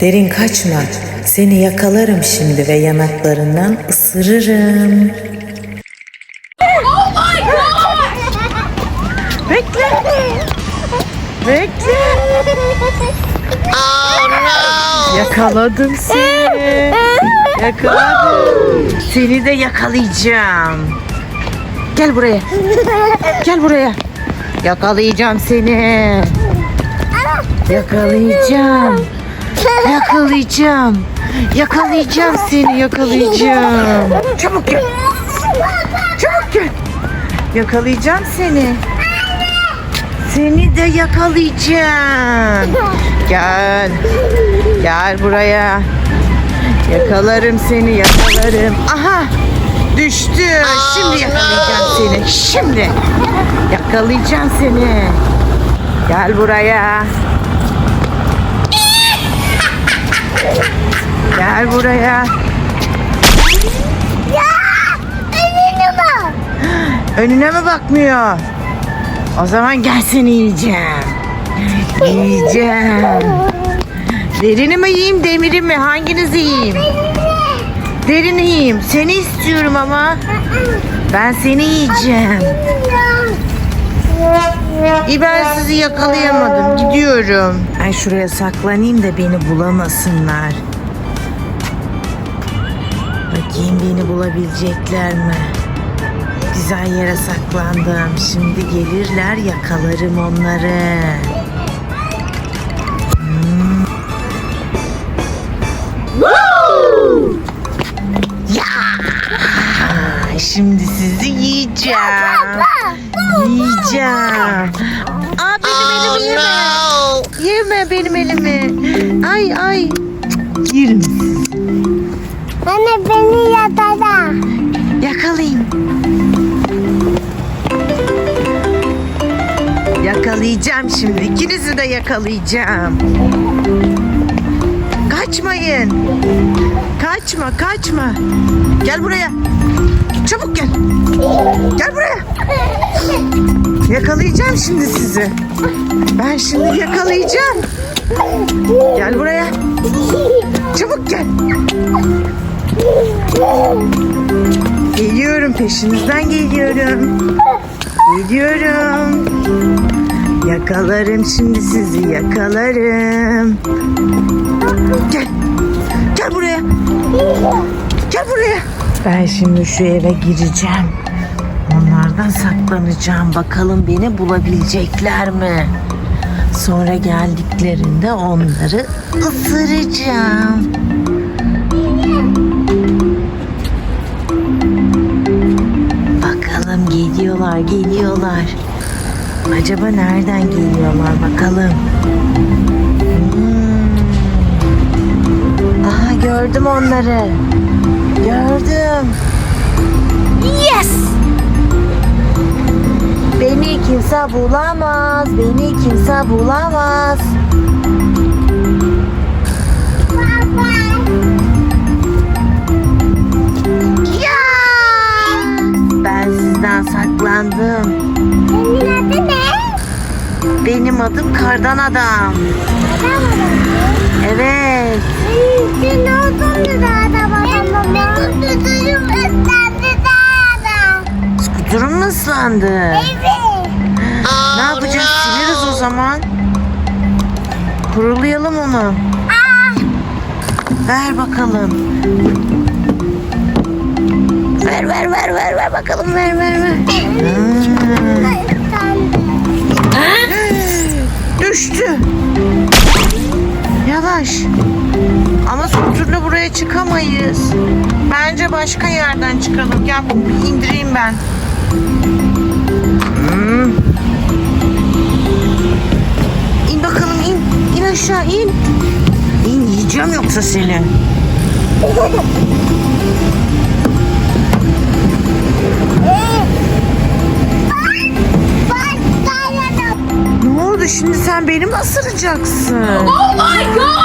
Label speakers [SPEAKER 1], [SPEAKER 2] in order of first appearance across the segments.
[SPEAKER 1] Derin kaçma. Seni yakalarım şimdi ve yanaklarından ısırırım. Bekle. Bekle. Yakaladım seni. Yakaladım. Seni de yakalayacağım. Gel buraya. Gel buraya. Yakalayacağım seni. Yakalayacağım. Yakalayacağım. Yakalayacağım seni yakalayacağım. Çabuk gel. Çabuk gel. Yakalayacağım seni. Seni de yakalayacağım. Gel. Gel buraya. Yakalarım seni yakalarım. Aha. Düştü. Şimdi yakalayacağım seni. Şimdi. Yakalayacağım seni. Gel buraya. Buraya. Önüne mi bakmıyor? O zaman gel seni yiyeceğim. Yiyeceğim. Derini mi yiyeyim, demiri mi? Hanginizi yiyeyim? Derini yiyeyim. Seni istiyorum ama. Ben seni yiyeceğim. İyi ben sizi yakalayamadım. Gidiyorum. Ay şuraya saklanayım da beni bulamasınlar. Beni bulabilecekler mi? Güzel yere saklandım. Şimdi gelirler yakalarım onları. Hmm. Ya! Şimdi sizi yiyeceğim. Yiyeceğim. Aa benim elimi yeme. Yeme benim elimi. Ay ay. Yerim sizi. Yakalayacağım şimdi. İkinizi de yakalayacağım. Kaçmayın. Kaçma, kaçma. Gel buraya. Çabuk gel. Gel buraya. Yakalayacağım şimdi sizi. Ben şimdi yakalayacağım. Gel buraya. Çabuk gel. Geliyorum peşinizden geliyorum. Geliyorum. Yakalarım şimdi sizi yakalarım. Gel. Gel buraya. Gel buraya. Ben şimdi şu eve gireceğim. Onlardan saklanacağım. Bakalım beni bulabilecekler mi? Sonra geldiklerinde onları ısıracağım. Bakalım geliyorlar, geliyorlar. Acaba nereden geliyorlar bakalım. Hmm. Aha gördüm onları. Gördüm. Yes! Beni kimse bulamaz. Beni kimse bulamaz. Kardan Adam. Evet.
[SPEAKER 2] Ne oldun da adam adam Benim tutuyorum ıslandı da adam.
[SPEAKER 1] Skuterum mu ıslandı?
[SPEAKER 2] Evet.
[SPEAKER 1] Ne yapacağız? Sileriz o zaman. Kurulayalım onu. Ver bakalım. Ver ver ver ver ver bakalım ver ver ver. Düştü. Yavaş. Ama skuterle buraya çıkamayız. Bence başka yerden çıkalım. Gel indireyim ben. Hmm. İn bakalım in. İn aşağı in. İn yiyeceğim yoksa seni. Oldu şimdi sen beni mi ısıracaksın?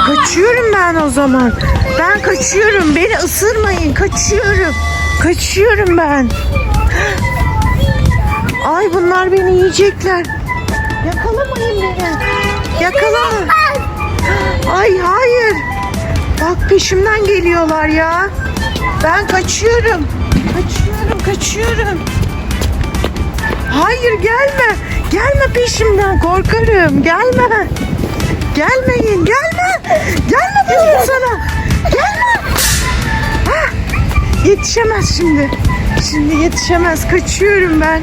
[SPEAKER 1] Kaçıyorum ben o zaman. Ben kaçıyorum. Beni ısırmayın. Kaçıyorum. Kaçıyorum ben. Ay bunlar beni yiyecekler. Yakalamayın beni. Yakalama. Ay hayır. peşimden geliyorlar ya. Ben kaçıyorum. Kaçıyorum, kaçıyorum. Hayır gelme. Gelme peşimden korkarım. Gelme. Gelmeyin, gelme. Gelme diyorum sana. Gelme. Hah, yetişemez şimdi. Şimdi yetişemez. Kaçıyorum ben.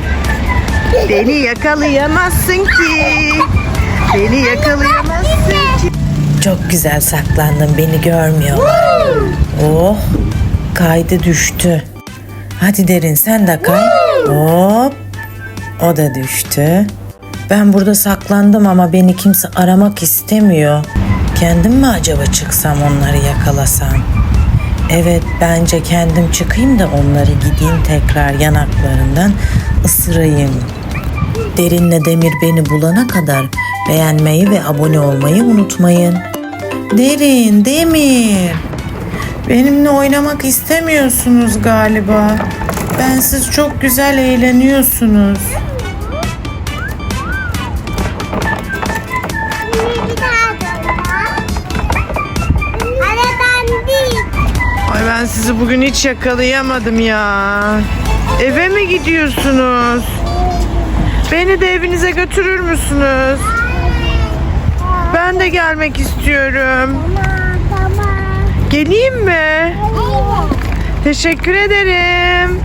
[SPEAKER 1] Beni yakalayamazsın ki. Beni yakalayamazsın ki. Çok güzel saklandın. Beni görmüyorlar. Oh. Kaydı düştü. Hadi derin sen de kay. Hop. O da düştü. Ben burada saklandım ama beni kimse aramak istemiyor. Kendim mi acaba çıksam onları yakalasam? Evet bence kendim çıkayım da onları gideyim tekrar yanaklarından ısırayım. Derinle Demir beni bulana kadar beğenmeyi ve abone olmayı unutmayın. Derin, Demir. Benimle oynamak istemiyorsunuz galiba. Ben siz çok güzel eğleniyorsunuz. Sizi bugün hiç yakalayamadım ya. Eve mi gidiyorsunuz? Beni de evinize götürür müsünüz? Ben de gelmek istiyorum.
[SPEAKER 2] Tamam tamam.
[SPEAKER 1] Geleyim mi? Teşekkür ederim.